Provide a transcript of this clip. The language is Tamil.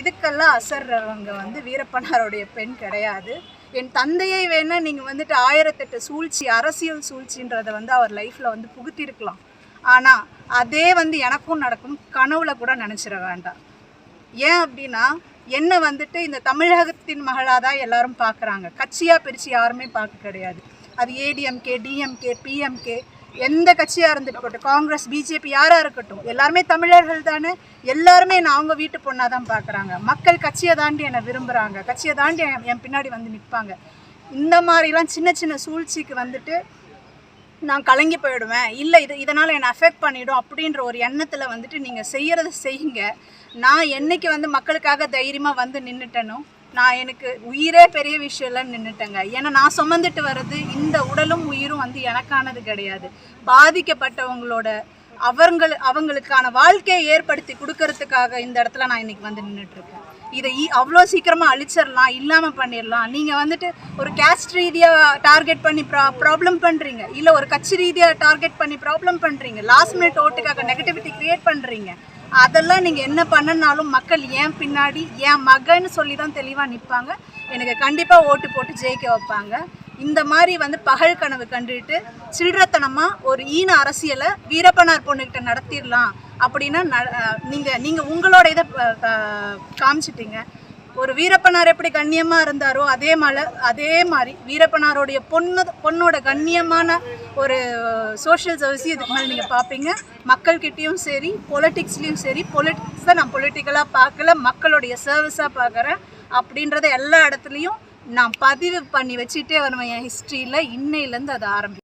இதுக்கெல்லாம் அசர்றவங்க வந்து வீரப்பனாருடைய பெண் கிடையாது. என் தந்தையை வேணால் நீங்கள் வந்துட்டு ஆயிரத்தெட்டு சூழ்ச்சி அரசியல் சூழ்ச்சின்றதை வந்து அவர் லைஃப்பில் வந்து புகுத்திருக்கலாம் ஆனால் அதே வந்து எனக்கும் நடக்கும். கனவுல கூட நினச்சிட வேண்டாம். ஏன் அப்படின்னா என்ன வந்துட்டு இந்த தமிழகத்தின் மகளாக தான் எல்லாரும் பார்க்குறாங்க. கட்சியாக பிரித்து யாருமே பார்க்க கிடையாது. அது ஏடிஎம்கே டிஎம்கே பிஎம்கே எந்த கட்சியாக இருந்துட்டு காங்கிரஸ் பிஜேபி யாராக இருக்கட்டும் எல்லாருமே தமிழர்கள் தானே? எல்லாருமே நான் அவங்க வீட்டு பொண்ணாக தான் பார்க்குறாங்க மக்கள் கட்சியை தாண்டி என்னை விரும்புகிறாங்க கட்சியை தாண்டி என் பின்னாடி வந்து நிற்பாங்க இந்த மாதிரிலாம் சின்ன சின்ன சூழ்ச்சிக்கு வந்துட்டு நான் கலங்கி போயிடுவேன். இல்லை இது இதனால் என்னை அஃபெக்ட் பண்ணிவிடும் அப்படின்ற ஒரு எண்ணத்தில் வந்துட்டு நீங்கள் செய்கிறத செய்யுங்க. நான் என்னைக்கு வந்து மக்களுக்காக தைரியமாக வந்து நின்றுட்டேனோ நான் எனக்கு உயிரே பெரிய விஷயம் இல்லைன்னு நின்றுட்டேங்க ஏன்னா நான் சுமந்துட்டு வர்றது இந்த உடலும் உயிரும் வந்து எனக்கானது கிடையாது. பாதிக்கப்பட்டவங்களோட அவங்கள் அவங்களுக்கான வாழ்க்கையை ஏற்படுத்தி கொடுக்கறதுக்காக இந்த இடத்துல நான் இன்னைக்கு வந்து நின்றுட்டுருக்கேன் இதை அவ்வளோ சீக்கிரமாக அழிச்சிடலாம் இல்லாமல் பண்ணிடலாம். நீங்கள் வந்துட்டு ஒரு கேஸ்ட் ரீதியாக டார்கெட் பண்ணி ப்ரா ப்ராப்ளம் பண்ணுறீங்க இல்லை ஒரு கட்சி ரீதியாக டார்கெட் பண்ணி ப்ராப்ளம் பண்ணுறீங்க லாஸ்ட் மினிட் ஓட்டுக்காக நெகட்டிவிட்டி க்ரியேட் பண்ணுறீங்க அதெல்லாம் நீங்கள் என்ன பண்ணனாலும் மக்கள் ஏன் பின்னாடி என் மகன்னு சொல்லி தான் தெளிவாக நிற்பாங்க எனக்கு கண்டிப்பாக ஓட்டு போட்டு ஜெயிக்க வைப்பாங்க. இந்த மாதிரி வந்து பகல் கனவு கண்டுட்டு சில்லறத்தனமாக ஒரு ஈன அரசியலை வீரப்பனார் பொண்ணுக்கிட்ட நடத்திடலாம் அப்படின்னா ந- நீங்கள் உங்களோட இதை காமிச்சிட்டிங்க காமிச்சிட்டீங்க. ஒரு வீரப்பனார் எப்படி கண்ணியமாக இருந்தாரோ அதே மலை அதே மாதிரி வீரப்பனாருடைய பொண்ணு பொண்ணோட கண்ணியமான ஒரு சோஷியல் சர்வீஸ் இதுக்கு மேலே நீங்கள் பார்ப்பீங்க. மக்கள்கிட்டேயும் சரி பொலிட்டிக்ஸ்லேயும் சரி பொலிட்டிக்ஸை நான் பொலிட்டிக்கலாக பார்க்கல மக்களுடைய சர்வீஸாக பார்க்குறேன் அப்படின்றத எல்லா இடத்துலையும் நான் பதிவு பண்ணி வச்சுட்டே வருவேன் என் ஹிஸ்ட்ரியில் இன்னையிலேருந்து அதை ஆரம்பிக்கும்.